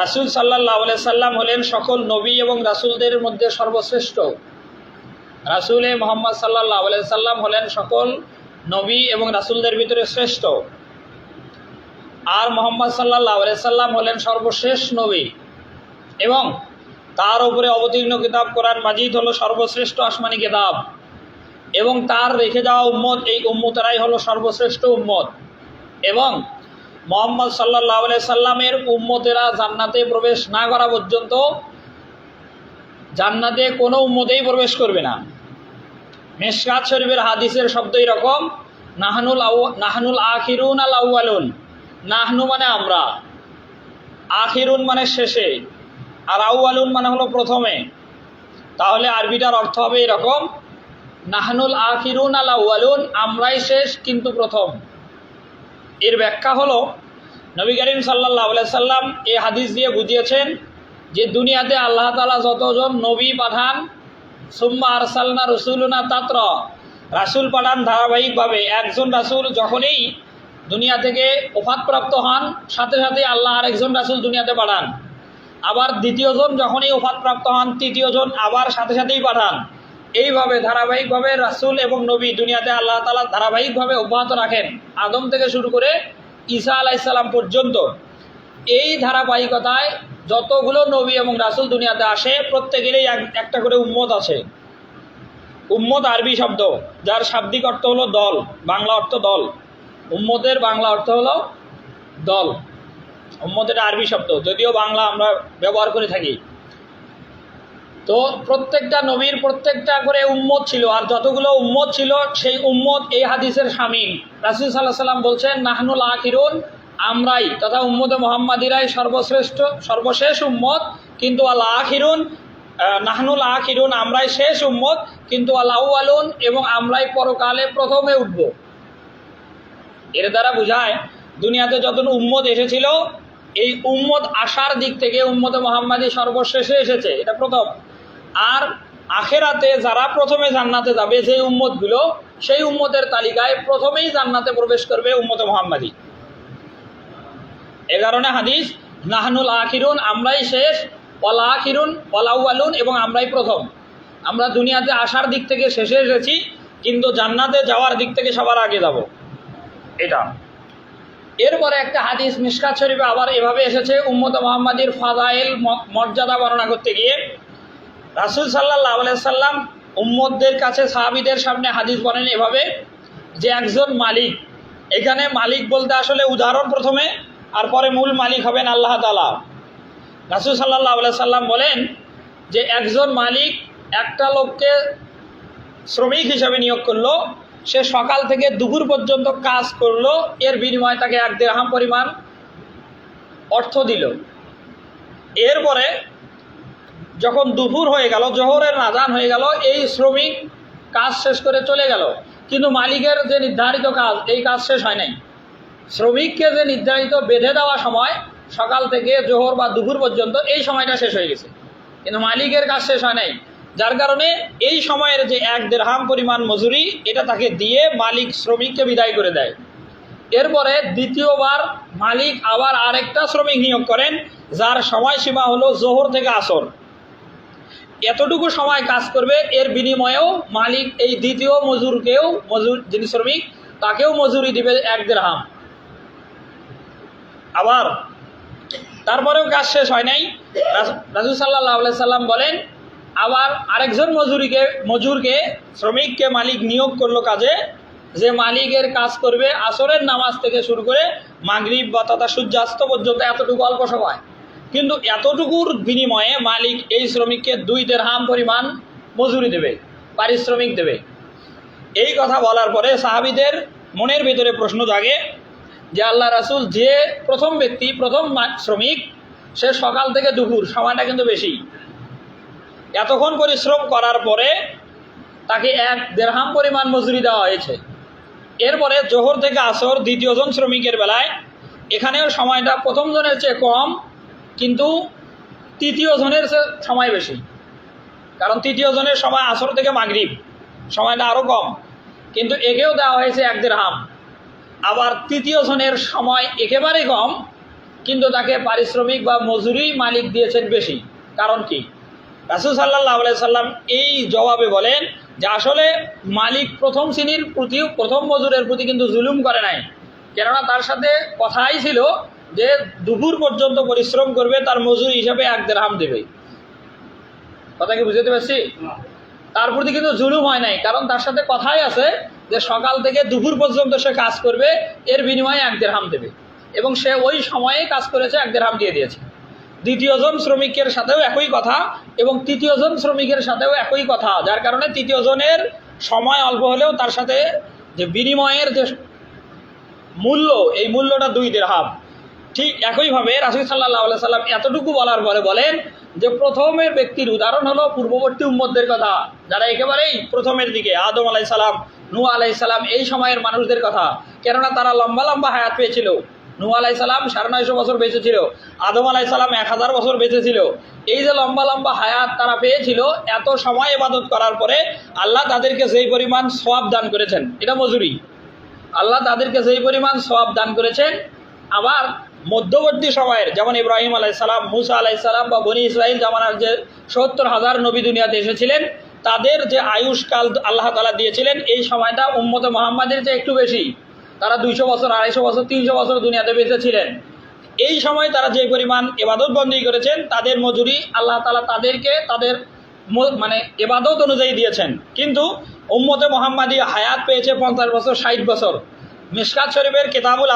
রাসুল সাল্লাহ সাল্লাম হলেন সকল নবী এবং রাসুলদের মধ্যে সর্বশ্রেষ্ঠ। রাসুলে মোহাম্মদ সাল্লাহ সাল্লাম হলেন সকল নবী এবং রাসুলদের ভিতরে শ্রেষ্ঠ। আর মোহাম্মদ সাল্লাহ সাল্লাম হলেন সর্বশেষ নবী এবং তার উপরে অবতীর্ণ কিতাব কোরআন মাজিদ হলো সর্বশ্রেষ্ঠ আসমানি কিতাব এবং তার রেখে যাওয়া উম্মত, এই উম্মতেরাই হলো সর্বশ্রেষ্ঠ উম্মত এবং মোহাম্মদ সাল্লাহ সাল্লামের উম্মতেরা জান্নাতে প্রবেশ না করা পর্যন্ত জান্নাতে কোনো উম্মতেই প্রবেশ করবে না। মেশকাত শরীফের হাদিসের শব্দ এরকম নাহানুল আউ, নাহানুল আখিরুন আল আউয়ালুন নাহনু মানে আমরা। আখিরুন মানে শেষে। আর আউয়ালুন মানে হলো প্রথমে। তাহলে আরবিটার অর্থ হবে এরকম, নাহানুল আখিরুন আল আউয়ালুন আমরাই শেষ কিন্তু প্রথম। এর ব্যাখ্যা হলো, নবী করিম সাল্লাহ সাল্লাম এই হাদিস দিয়ে বুঝিয়েছেন যে দুনিয়াতে আল্লাহ তালা যতজন নবী পাঠান, সুম্মা আরসালনা রসুলনা তাত্র, রাসুল পাঠান ধারাবাহিকভাবে, একজন রাসুল যখনই দুনিয়া থেকে ওফাতপ্রাপ্ত হন, সাথে সাথে আল্লাহ আরেকজন রাসুল দুনিয়াতে পাঠান। আবার দ্বিতীয়জন যখনই ওফাতপ্রাপ্ত হন, তৃতীয়জন আবার সাথে সাথেই পাঠান। এইভাবে ধারাবাহিকভাবে রাসুল এবং নবী দুনিয়াতে আল্লাহ তালা ধারাবাহিকভাবে অব্যাহত রাখেন আদম থেকে শুরু করে ঈসা আলাইসাল্লাম পর্যন্ত। এই ধারাবাহিকতায় যতগুলো নবী এবং রাসুল দুনিয়াতে আসে, প্রত্যেকেরই এক- একটা করে উম্মত আছে। উম্মত আরবি শব্দ, যার শাব্দিক অর্থ হলো দল, বাংলা অর্থ দল। উম্মতের বাংলা অর্থ হলো দল। উম্মতের আরবি শব্দ, যদিও বাংলা আমরা ব্যবহার করে থাকি। তো প্রত্যেকটা নবীর প্রত্যেকটা করে উম্মত ছিল, আর যতগুলো উম্মত ছিল, সেই উম্মত এই হাদিসের শামিল। রাসুল সাল্লাহ সাল্লাম বলছেন নাহনুল আখিরুন আমরাই। তথা উম্মতে মোহাম্মদিরাই সর্বশ্রেষ্ঠ, সর্বশেষ উম্মত, কিন্তু আল্লাহ আখিরুন নাহনুল আখিরুন আমরাই শেষ উম্মত, কিন্তু আল্লাহ আলুন এবং আমরাই পরকালে প্রথমে উঠব। এর দ্বারা বোঝায়, দুনিয়াতে যত উম্মত এসেছিল, এই উম্মত আসার দিক থেকে উম্মতে মোহাম্মদী সর্বশেষে এসেছে, এটা প্রথম। আর আখেরাতে যারা প্রথমে জান্নাতে যাবে যে উম্মতগুলো, সেই উম্মতের তালিকায় প্রথমেই জান্নাতে প্রবেশ করবে উম্মতে মোহাম্মদী। এ কারণে হাদিস, নাহানুল আখিরুন, আমরাই শেষ, ওয়ালা আখিরুন ওয়ালাউয়ালুন এবং আমরাই প্রথম। আমরা দুনিয়াতে আসার দিক থেকে শেষে এসেছি, কিন্তু জান্নাতে যাওয়ার দিক থেকে সবার আগে যাব। এটা। এরপরে একটা হাদিস মিসকাত শরীফে আবার এভাবে এসেছে, উম্মত মোহাম্মদীর ফাজাইল মর্যাদা বর্ণনা করতে গিয়ে রাসুল সাল্লাহ সাল্লাম উম্মদদের কাছে, সাহাবিদের সামনে হাদিস বলেন এভাবে যে একজন মালিক, এখানে মালিক বলতে আসলে উদাহরণ প্রথমে, আর পরে মূল মালিক হবেন আল্লাহ তালা রাসুল সাল্লাহ সাল্লাম বলেন যে একজন মালিক একটা লোককে শ্রমিক হিসাবে নিয়োগ করল, সে সকাল থেকে দুপুর পর্যন্ত কাজ করল, এর বিনিময়ে তাকে এক দেড়হাম পরিমাণ অর্থ দিল। এরপরে যখন দুপুর হয়ে গেল, জোহরের নাজান হয়ে গেল, এই শ্রমিক কাজ শেষ করে চলে গেল। কিন্তু মালিকের যে নির্ধারিত কাজ, এই কাজ শেষ হয় নাই। শ্রমিককে যে নির্ধারিত বেঁধে দেওয়া সময়, সকাল থেকে জোহর বা দুপুর পর্যন্ত এই সময়টা শেষ হয়ে গেছে। কিন্তু মালিকের কাজ শেষ হয় নাই। যার কারণে এই সময়ের যে এক দেড়হাম পরিমাণ মজুরি, এটা তাকে দিয়ে মালিক শ্রমিককে বিদায় করে দেয়। এরপরে দ্বিতীয়বার মালিক আবার আরেকটা শ্রমিক নিয়োগ করেন, যার সময়সীমা হলো জোহর থেকে আসর। এতটুকু সময় কাজ করবে, এর বিনিময়েও মালিক এই দ্বিতীয় মজুরকেও মজুর, যিনি শ্রমিক, তাকেও মজুরি দিবে এক দেড়হাম। আবার, তারপরেও কাজ শেষ হয় নাই। রাজু সাল্লাহ সাল্লাম বলেন, আবার আরেকজন মজুরিকে, মজুরকে, শ্রমিককে মালিক নিয়োগ করল কাজে, যে মালিকের কাজ করবে আসরের নামাজ থেকে শুরু করে মাগরিব বা তথা সূর্যাস্ত পর্যন্ত এতটুকু অল্প সময়। কিন্তু এতটুকুর বিনিময়ে মালিক এই শ্রমিককে দুই দেড়হাম পরিমাণ মজুরি দেবে, পারিশ্রমিক দেবে। এই কথা বলার পরে সাহাবিদের মনের ভিতরে প্রশ্ন জাগে যে আল্লাহ রাসুল যে প্রথম ব্যক্তি, প্রথম শ্রমিক, সে সকাল থেকে দুপুর, সময়টা কিন্তু বেশি। এতক্ষণ পরিশ্রম করার পরে তাকে এক দেড়হাম পরিমাণ মজুরি দেওয়া হয়েছে। এরপরে জোহর থেকে আসর দ্বিতীয়জন শ্রমিকের বেলায় এখানেও সময়টা প্রথমজনের চেয়ে কম কিন্তু তৃতীয় জনের সময় বেশি। কারণ তৃতীয় জনের সময় আসর থেকে মাগরিব, সময়টা আরও কম। কিন্তু একেও দেওয়া হয়েছে এক দেড়হাম আবার তৃতীয় জনের সময় একেবারে কম, কিন্তু তাকে পারিশ্রমিক বা মজুরি মালিক দিয়েছেন বেশি। কারণ কি? রাসুল সাল্লাহ সাল্লাম এই জবাবে বলেন যে আসলে মালিক প্রথম শ্রেণির প্রতি প্রথম মজুরের প্রতি কিন্তু জুলুম করে নাই। কেননা তার সাথে কথাই ছিল যে দুপুর পর্যন্ত পরিশ্রম করবে তার মজুরি হিসাবে এক দেড়হাম দেবে। কথা কি বুঝতে পারছি? তার প্রতি কিন্তু জুলুম হয় নাই কারণ তার সাথে কথাই আছে যে সকাল থেকে দুপুর পর্যন্ত সে কাজ করবে এর বিনিময়ে এক দেড়হাম দেবে। এবং সে ওই সময়ে কাজ করেছে এক দেড়হাম দিয়ে দিয়েছে। দ্বিতীয়জন শ্রমিকের সাথেও একই কথা এবং তৃতীয়জন শ্রমিকের সাথেও একই কথা যার কারণে তৃতীয়জনের সময় অল্প হলেও তার সাথে যে বিনিময়ের যে মূল্য এই মূল্যটা দুই দেড়হাম। ঠিক একইভাবে রাসুল সাল্লাহ সাল্লাম এতটুকু বলার পরে বলেন যে প্রথমের ব্যক্তির উদাহরণ হলো পূর্ববর্তী উম্মতদের কথা, যারা একেবারেই প্রথমের দিকে, আদম আলাই সালাম নু আলাই সালাম, এই সময়ের মানুষদের কথা। কেননা তারা লম্বা লম্বা হায়াত পেয়েছিল। নু আলাই সালাম সাড়ে নয়শো বছর বেঁচেছিল, আদম আলাই সালাম এক হাজার বছর বেঁচে ছিল এই যে লম্বা লম্বা হায়াত তারা পেয়েছিল, এত সময় ইবাদত করার পরে আল্লাহ তাদেরকে যেই পরিমাণ সওয়াব দান করেছেন, এটা মজুরি। আল্লাহ তাদেরকে যেই পরিমাণ সওয়াব দান করেছেন, আবার মধ্যবর্তী সময়ের, যেমন ইব্রাহিম আলাইসালাম মুসা আলাইসালাম বা বনি ইসরাইল জামানার যে সত্তর হাজার নবী দুনিয়াতে এসেছিলেন, তাদের যে আয়ুষকাল আল্লাহ তালা দিয়েছিলেন, এই সময়টা উম্মতে মোহাম্মদের যে একটু বেশি। তারা দুইশো বছর, আড়াইশো বছর, তিনশো বছর দুনিয়াতে বেঁচে ছিলেন। এই সময় তারা যে পরিমাণ এবাদত বন্দী করেছেন, তাদের মজুরি আল্লাহ তালা তাদেরকে তাদের মানে এবাদত অনুযায়ী দিয়েছেন। কিন্তু উম্মতে মোহাম্মদী হায়াত পেয়েছে পঞ্চাশ বছর, ষাট বছর। মিসকাত শরীফের কেতাবুল